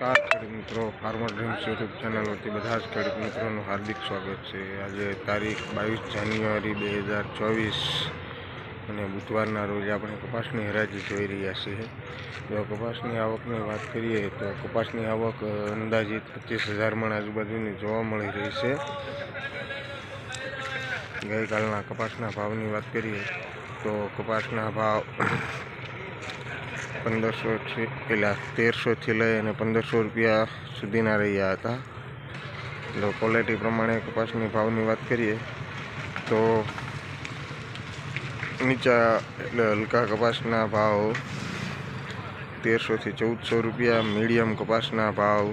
નમસ્કાર, ખેડૂત મિત્રો. ફાર્મર ડ્રીમ્સ યુટ્યુબ ચેનલ વતી બધા જ ખેડૂત મિત્રોનું હાર્દિક સ્વાગત છે. આજે તારીખ બાવીસ જાન્યુઆરી બે હજાર ચોવીસ અને બુધવારના રોજ આપણે કપાસની હરાજી જોઈ રહ્યા છીએ. જો કપાસની આવકની વાત કરીએ તો કપાસની આવક અંદાજિત પચીસ હજારમાં આજુબાજુની જોવા મળી રહી છે. ગઈકાલના કપાસના ભાવની વાત કરીએ તો કપાસના ભાવ પંદરસોથી પેલા તેરસોથી લઈ અને પંદરસો રૂપિયા સુધીના રહ્યા હતા. એટલે ક્વોલિટી પ્રમાણે કપાસની ભાવની વાત કરીએ, તો નીચા, એટલે હલકા કપાસના ભાવ તેરસોથી ચૌદસો રૂપિયા, મીડિયમ કપાસના ભાવ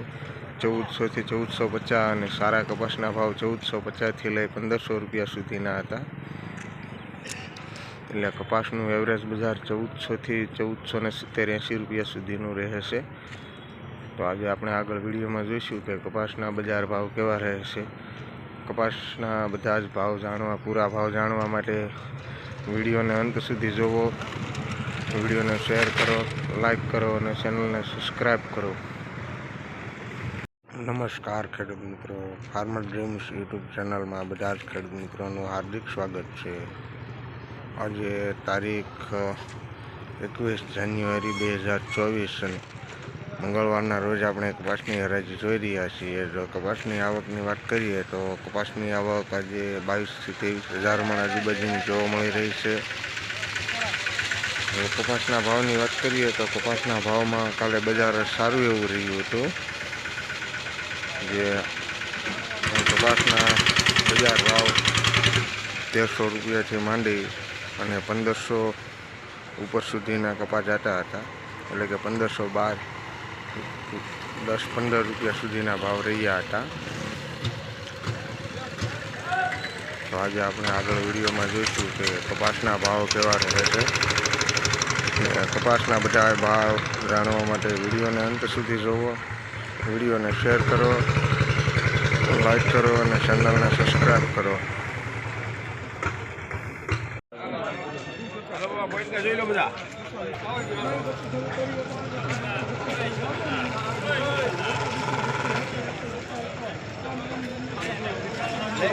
ચૌદસોથી ચૌદસો પચાસ અને સારા કપાસના ભાવ ચૌદસો પચાસથી લઈ પંદરસો રૂપિયા સુધીના હતા. એટલે કપાસનું એવરેજ બજાર ચૌદસોથી ચૌદસો ને સિત્તેર એંસી રૂપિયા સુધીનું રહે છે તો આજે આપણે આગળ વિડીયોમાં જોઈશું કે કપાસના બજાર ભાવ કેવા રહે છે કપાસના બધા જ ભાવ જાણવા, પૂરા ભાવ જાણવા માટે વિડીયોને અંત સુધી જોવો. વિડીયોને શેર કરો, લાઈક કરો અને ચેનલને સબસ્ક્રાઈબ કરો. નમસ્કાર ખેડૂત મિત્રો. ફાર્મર ડ્રીમ્સ યુટ્યુબ ચેનલમાં બધા જ ખેડૂત મિત્રોનું હાર્દિક સ્વાગત છે. આજે તારીખ એકવીસ જાન્યુઆરી બે હજાર ચોવીસ મંગળવારના રોજ આપણે કપાસની હરાજી જોઈ રહ્યા છીએ. જો કપાસની આવકની વાત કરીએ તો કપાસની આવક આજે બાવીસથી ત્રેવીસ હજાર મણ આજુબાજુની જોવા મળી રહી છે. કપાસના ભાવની વાત કરીએ તો કપાસના ભાવમાં કાલે બજાર સારું એવું રહ્યું હતું. જે કપાસના બજાર ભાવ તેરસો રૂપિયાથી માંડી અને પંદરસો ઉપર સુધીના કપા જતા હતા. એટલે કે પંદરસો બાર, દસ પંદર રૂપિયા સુધીના ભાવ રહ્યા હતા. તો આજે આપણે આગળ વિડીયોમાં જોઈશું કે કપાસના ભાવ કેવા રહે છે. કપાસના બધા ભાવ જાણવા માટે વિડીયોને અંત સુધી જોવો. વિડીયોને શેર કરો, લાઈક કરો અને ચેનલને સબસ્ક્રાઈબ કરો. જોઈ લો બધા.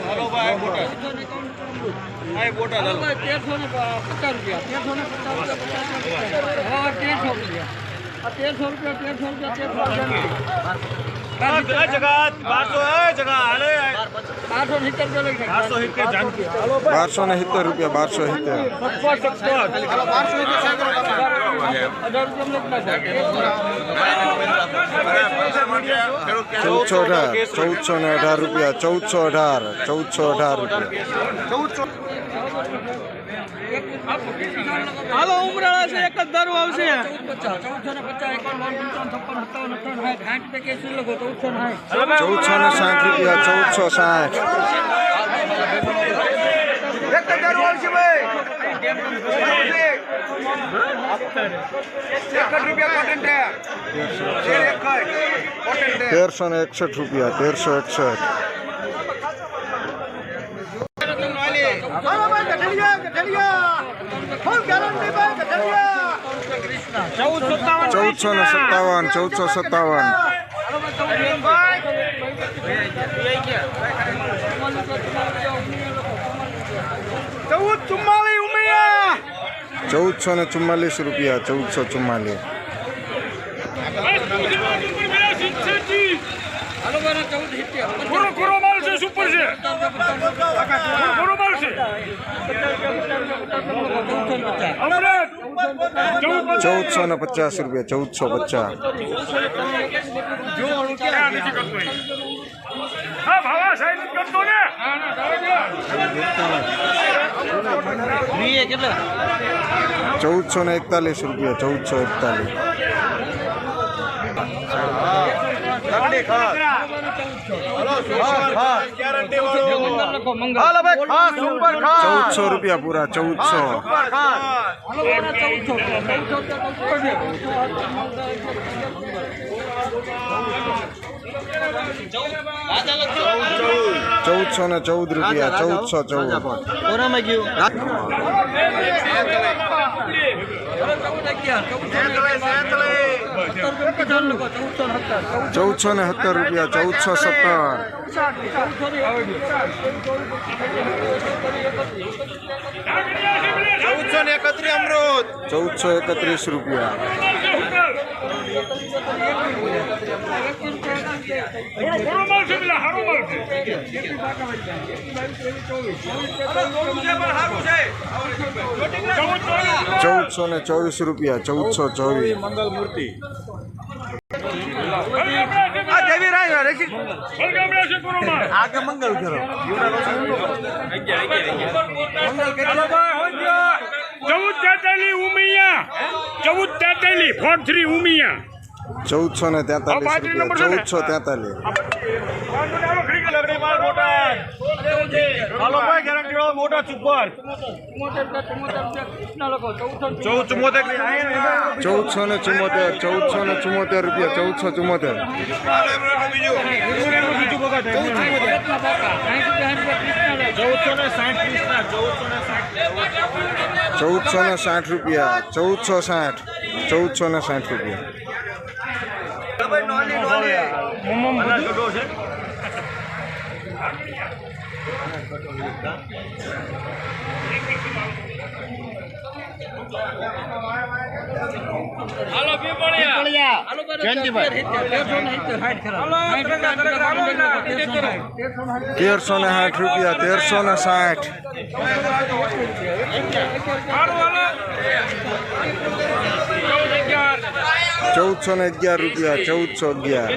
હાલો ભાઈ બોટાદ આ બોટાદ હાલો. તેરસો ને પચાસ રૂપિયા. તેરસો ને પચાસ રૂપિયા હા તેરસો રૂપિયા. તેરસો રૂપિયા તેરસો રૂપિયા તેરસો બારસો ને સિત્તેર રૂપિયા બારસો સિત્તેર. ચૌદસો અઢાર ચૌદસો ને અઢાર રૂપિયા ચૌદસો અઢાર ચૌદસો અઢાર રૂપિયા. હાલો, ઉમરાળા છે, એક જ દારૂ આવશે. ચૌદસો ને પચાસ એકાવન બાવન પંચાવન છપ્પન સત્તાવન અઠાવન સાઠ સાઠ રૂપિયા કેસી લખો ચૌદસો ને સાઠ. ચૌદસો ને સાઠ રૂપિયા ચૌદસો સાઠ એક હજાર આવશે ભાઈ એક રૂપિયા કોટન છે એક કોટન છે તેરસો ને એકસઠ રૂપિયા તેરસો એકસઠ હાલો ભાઈ ચૌદસો ને સત્તાવન ચૌદસો સત્તાવન. ચૌદસો ને ચુમ્માલીસ રૂપિયા ચૌદસો ચુમ્માલીસ. સુપર છે ચૌદસો ને પચાસ રૂપિયા ચૌદસો પચાસ હા ભાવા સાહેબ કરતો ને. ચૌદસો ને એકતાલીસ રૂપિયા ચૌદસો એકતાલીસ. ભાઈ ખાસ ચૌદસો રૂપિયા પૂરા ચૌદસો ચૌદસો ને ચૌદ રૂપિયા ચૌદસો ચૌદ ઓરામાં ગયું ચૌદ અગિયાર ચૌદ કિસાન લોકો ચૌદસો ને સત્તર ને સત્તર રૂપિયા ચૌદસો સત્તર. ચૌદસો ને એકત્રીસ અમૃત. ચૌદસો એકત્રીસ રૂપિયા. ચૌદસો ને ચોવીસ રૂપિયા ચૌદસો ચોવીસ. મંગલ મૂર્તિ. આ દેવી રાય રેખી? આગે મંગલ કરો. ચૌદ તેતાલી ઉમિયા. ચૌદ તેતાલી ફોર થ્રી ઉમિયા. ચૌદસો ને તેતાલીસ રૂપિયા ચૌદસો તેતાલીસ. ચૌદસો ને ચુમ્મોતેર ચૌદસો ને ચુમ્મોતેર રૂપિયા ચૌદસો ચુમ્મોતેર ચૌદસો ને સાઠ રૂપિયા ચૌદસો સાઠ ચૌદસો ને સાઠ રૂપિયા. ચૌદસો સાઠ ચૌદસો ને સાઠ રૂપિયા તેરસો ને સાઠ રૂપિયા તેરસો ને સાઠ. ચૌદસો ને અગિયાર રૂપિયા ચૌદસો અગિયાર.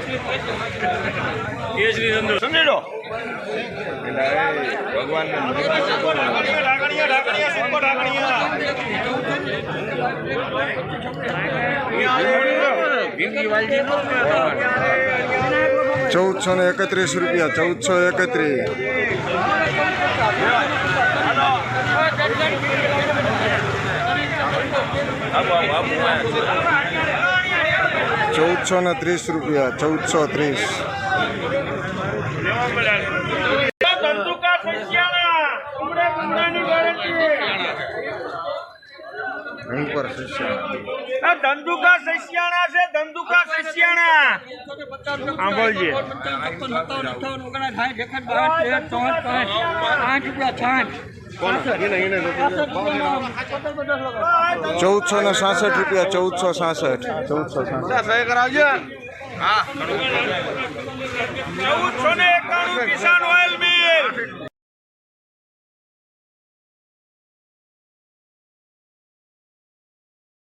ચૌદસો ને એકત્રીસ રૂપિયા ચૌદસો એકત્રીસ. ચૌદસો ને ત્રીસ રૂપિયા ચૌદસો ત્રીસ ઉપર શિષ્ય આ ધંધુકા સસ્યાના છે ધંધુકા સસ્યાના હા, બોલજે. ચૌદસો ને સાસઠ રૂપિયા ચૌદસો સાસઠ. ચૌદસો કરાવજો ચૌદસો ને એકાણું કિસાન ઓઇલ મિલ